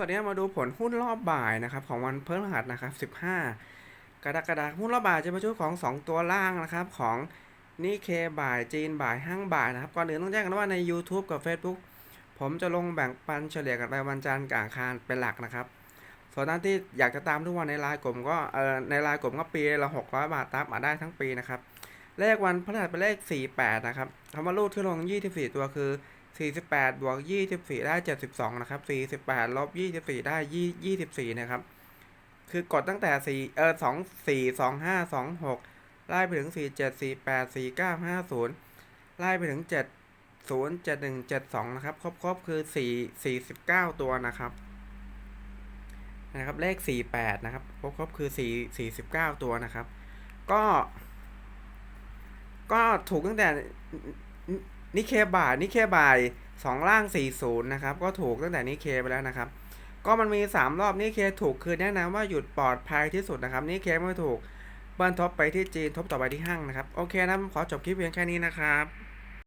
วัสดีมาดูผลหุ้นรอบบ่ายนะครับของวันพฤหัสนะครับ 15 กรกฎาคมหุ้นรอบบ่ายจะเป็นชุดของ 2 ตัวล่างนะครับของนิเคบ่ายจีนบ่ายห้างบ่ายนะครับก่อนอื่นต้องแจ้งกันว่าใน YouTube กับ Facebook ผมจะลงแบ่งปันเฉลี่ยกันไปวันจันทร์กับอังคารเป็นหลักนะครับ ส่วนท่านที่อยากจะตามทุกวันในไลน์กลุ่มก็เอ่อในไลน์กลุ่มก็ปีละ600 บาทตามมาได้ทั้งปีนะครับเลขวันพฤหัสเป็นเลข 48 นะครับคำว่ารูดที่ลง 24 ตัวคือ 48บวก24 ได้ 72 นะครับ 48ลบ24 ได้ 24 นะครับ คือกดตั้งแต่4เออ2 4 2 5 2 6 ไล่ไปถึง 4 7 4 8 4 9 5 0 ไล่ไปถึง 7 0 7 1 7 2 นะครับ ครบครบคือ 4 49 ตัวนะครับ นะครับ เลข 48 นะครับ ครบครบคือ 4 49 ตัวนะครับ ก็ ก็ถูกตั้งแต่ นิเคบ่ายนิเคบ่ายสองล่าง40นะครับ ก็ถูกตั้งแต่นิเคไปแล้วนะครับ ก็มันมี 3 รอบนิเคถูกคือแนะนำว่าหยุดปลอดภัยที่สุดนะครับนิเคไม่ถูกเบิร์นทบไปที่จีนทบต่อไปที่ห้างนะครับ โอเคนะผมขอจบคลิปเพียงแค่นี้นะครับ